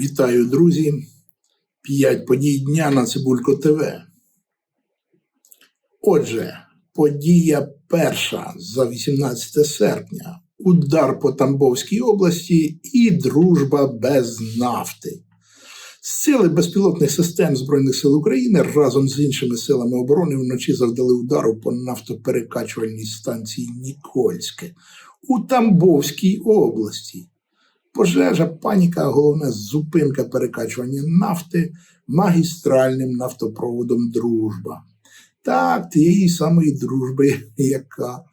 Вітаю, друзі! П'ять подій дня на Цибулько ТВ. Отже, подія перша за 18 серпня. Удар по Тамбовській області і дружба без нафти. Сили безпілотних систем Збройних сил України разом з іншими силами оборони вночі завдали удару по нафтоперекачувальній станції Нікольське у Тамбовській області. Пожежа, паніка, а головне зупинка перекачування нафти магістральним нафтопроводом Дружба. Так, тієї самої дружби, яка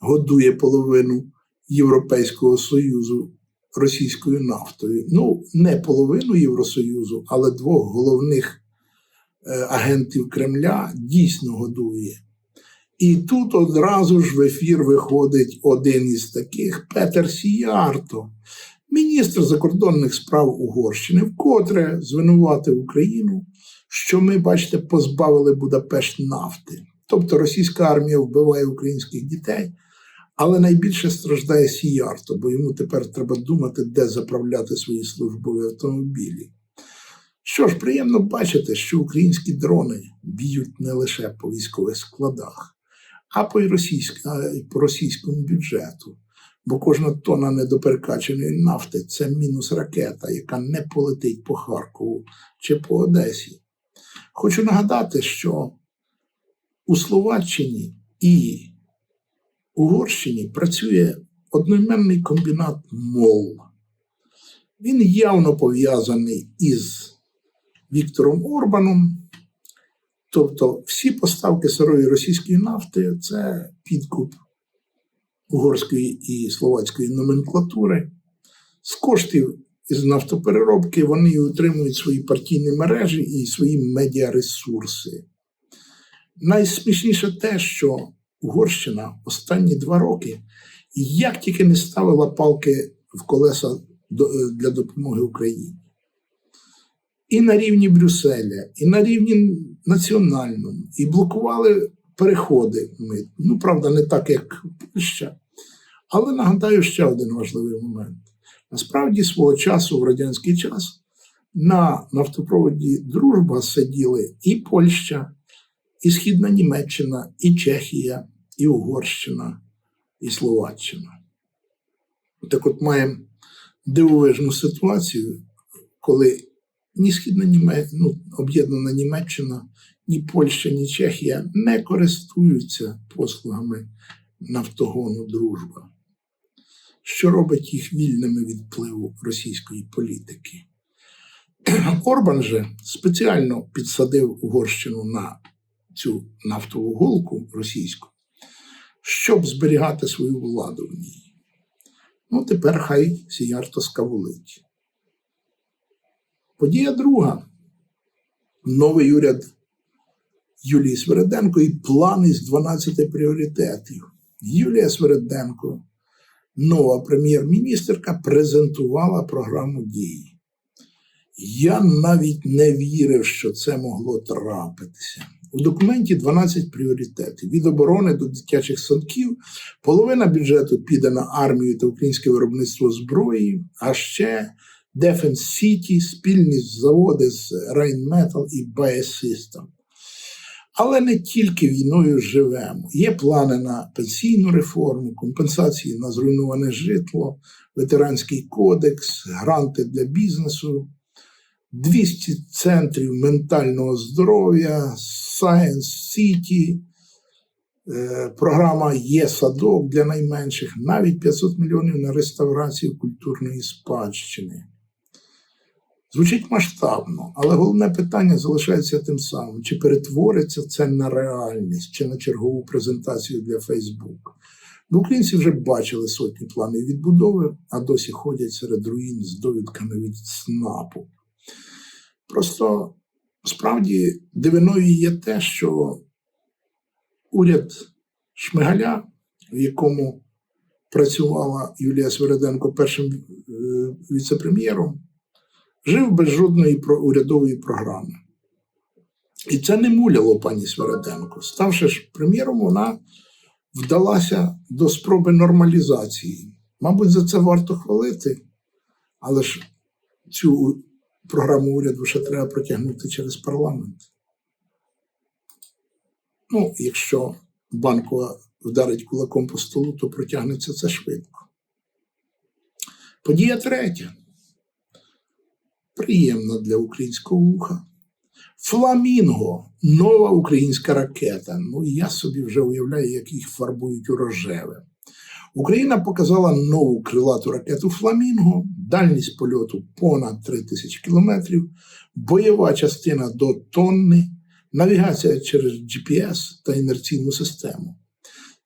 годує половину Європейського Союзу російською нафтою. Ну, не половину Євросоюзу, але двох головних е, агентів Кремля дійсно годує. І тут одразу ж в ефір виходить один із таких Петер Сіярто, міністр закордонних справ Угорщини, вкотре звинуватив Україну, що ми, бачите, позбавили Будапешт нафти. Тобто російська армія вбиває українських дітей, але найбільше страждає Сіярто, бо йому тепер треба думати, де заправляти свої службові автомобілі. Що ж, приємно бачити, що українські дрони б'ють не лише по військових складах, а по російському бюджету. Бо кожна тонна недоперекаченої нафти це мінус ракета, яка не полетить по Харкову чи по Одесі. Хочу нагадати, що у Словаччині і Угорщині працює одноіменний комбінат МОЛ. Він явно пов'язаний із Віктором Орбаном. Тобто всі поставки сирої російської нафти це підкуп угорської і словацької номенклатури. З коштів із нафтопереробки вони утримують свої партійні мережі і свої медіаресурси. Найсмішніше те, що Угорщина останні два роки як тільки не ставила палки в колеса для допомоги Україні. І на рівні Брюсселя, і на рівні національному, і блокували переходи. Ми, ну, правда, не так, як Польща. Але нагадаю ще один важливий момент. Насправді, свого часу, в радянський час, на нафтопроводі Дружба сиділи і Польща, і Східна Німеччина, і Чехія, і Угорщина, і Словаччина. Так от маємо дивовижну ситуацію, коли ні Східна Німеччина, ну, об'єднана Німеччина, ні Польща, ні Чехія не користуються послугами нафтогону дружба, що робить їх вільними від впливу російської політики. Орбан же спеціально підсадив Угорщину на цю нафтову голку російську, щоб зберігати свою владу в ній. Ну, тепер хай Сіярто скавулить. Подія друга. Новий уряд Юлії Свереденко і плани з 12 пріоритетів. Юлія Свереденко, нова прем'єр-міністерка, презентувала програму дій. Я навіть не вірив, що це могло трапитися. У документі 12 пріоритетів: від оборони до дитячих садків, половина бюджету піде на армію та українське виробництво зброї, а ще Defense City, спільні заводи з Rheinmetall і Biosystem. Але не тільки війною живемо. Є плани на пенсійну реформу, компенсації на зруйноване житло, ветеранський кодекс, гранти для бізнесу, 200 центрів ментального здоров'я, Science City, е, програма Є садок для найменших, навіть 500 мільйонів на реставрацію культурної спадщини. Звучить масштабно, але головне питання залишається тим самим: чи перетвориться це на реальність, чи на чергову презентацію для Фейсбук. Бо українці вже бачили сотні планів відбудови, а досі ходять серед руїн з довідками від СНАПу. Просто справді дивиною є те, що уряд Шмигаля, в якому працювала Юлія Свереденко першим е, віце-прем'єром, жив без жодної урядової програми. І це не муляло пані Свереденко. Ставши ж прем'єром, вона вдалася до спроби нормалізації. Мабуть, за це варто хвалити, але ж цю програму уряду ще треба протягнути через парламент. Ну, якщо банкова вдарить кулаком по столу, то протягнеться це швидко. Подія третя. Приємна для українського вуха. Фламінго нова українська ракета. Ну, я собі вже уявляю, як їх фарбують у рожеве. Україна показала нову крилату ракету Фламінго, дальність польоту понад 3000 кілометрів, бойова частина до тонни, навігація через GPS та інерційну систему.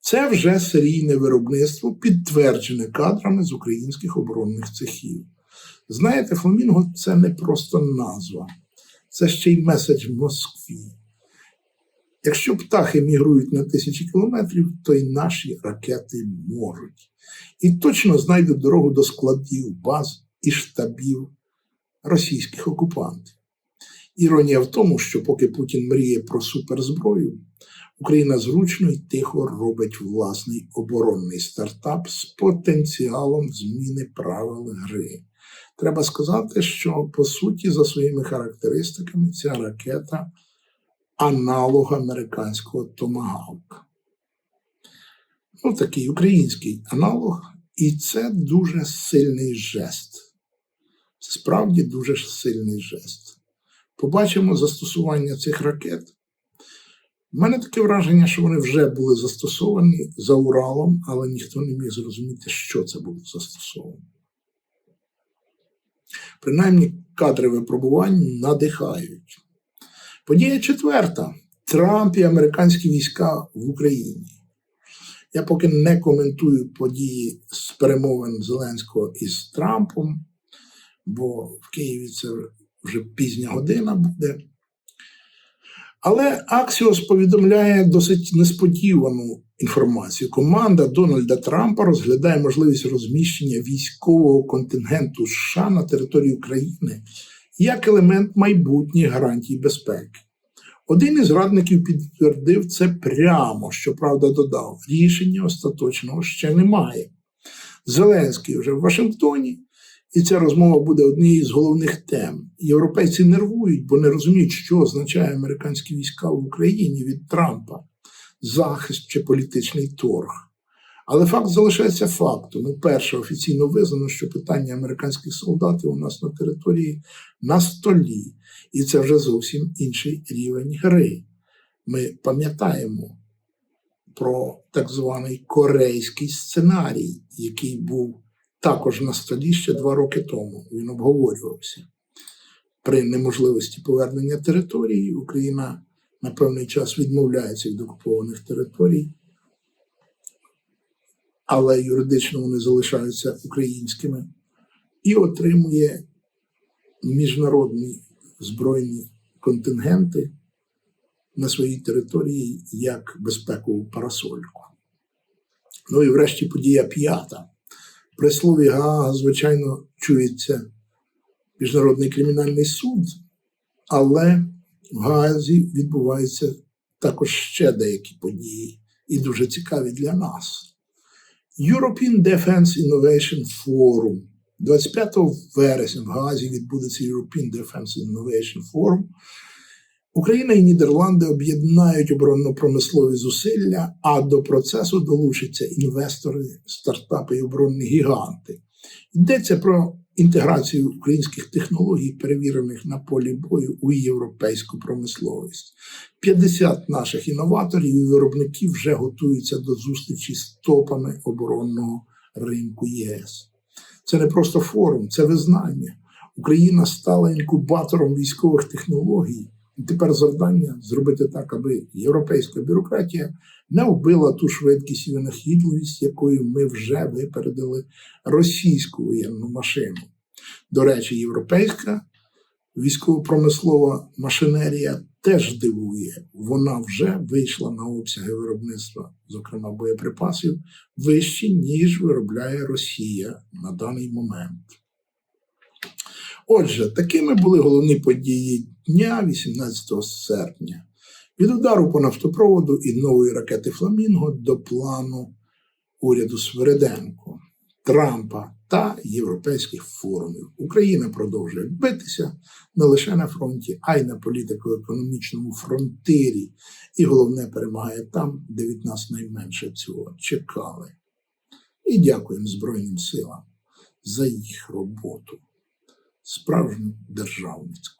Це вже серійне виробництво, підтверджене кадрами з українських оборонних цехів. Знаєте, Фламінго це не просто назва, це ще й меседж Москві. Якщо птахи мігрують на тисячі кілометрів, то й наші ракети можуть. І точно знайдуть дорогу до складів, баз і штабів російських окупантів. Іронія в тому, що поки Путін мріє про суперзброю, Україна зручно і тихо робить власний оборонний стартап з потенціалом зміни правил гри. Треба сказати, що по суті, за своїми характеристиками, ця ракета аналог американського томагавка. Ну, такий український аналог, і це дуже сильний жест. Це справді дуже сильний жест. Побачимо застосування цих ракет. У мене таке враження, що вони вже були застосовані за Уралом, але ніхто не міг зрозуміти, що це було застосовано. Принаймні, кадри випробувань надихають. Подія четверта: Трамп і американські війська в Україні. Я поки не коментую події з перемовин Зеленського із Трампом, бо в Києві це вже пізня година буде. Але Аксіос повідомляє досить несподівану інформацію. Команда Дональда Трампа розглядає можливість розміщення військового контингенту США на території України як елемент майбутніх гарантій безпеки. Один із радників підтвердив це прямо, щоправда, додав: рішення остаточного ще немає. Зеленський вже в Вашингтоні, і ця розмова буде однією з головних тем. Європейці нервують, бо не розуміють, що означає американські війська в Україні від Трампа, захист чи політичний торг. Але факт залишається фактом. І перше офіційно визнано, що питання американських солдатів у нас на території на столі, і це вже зовсім інший рівень гри. Ми пам'ятаємо про так званий корейський сценарій, який був також на столі ще два роки тому. Він обговорювався. При неможливості повернення території Україна на певний час відмовляється від окупованих територій але юридично вони залишаються українськими, і отримує міжнародні збройні контингенти на своїй території як безпекову парасольку. Ну і врешті подія п'ята. При слові Гаага, звичайно, чується Міжнародний кримінальний суд, але в Гаазі відбуваються також ще деякі події, і дуже цікаві для нас. European Defense Innovation Forum. 25 вересня в Гаазі відбудеться European Defense Innovation Forum. Україна і Нідерланди об'єднають оборонно-промислові зусилля, а до процесу долучаться інвестори, стартапи і оборонні гіганти. Йдеться про інтеграцію українських технологій, перевірених на полі бою у європейську промисловість. 50 наших інноваторів і виробників вже готуються до зустрічі з топами оборонного ринку ЄС. Це не просто форум, це визнання. Україна стала інкубатором військових технологій. І тепер завдання зробити так, аби європейська бюрократія не вбила ту швидкість і винахідливість, якою ми вже випередили російську воєнну машину. До речі, європейська військово-промислова машинерія теж дивує. Вона вже вийшла на обсяги виробництва, зокрема боєприпасів, вищі, ніж виробляє Росія на даний момент. Отже, такими були головні події дня 18 серпня. Від удару по нафтопроводу і нової ракети Фламінго до плану уряду Свереденко, Трампа та європейських форумів. Україна продовжує битися не лише на фронті, а й на політико-економічному фронтирі. І головне перемагає там, де від нас найменше цього чекали. І дякуємо Збройним силам за їх роботу, справжню державницьку.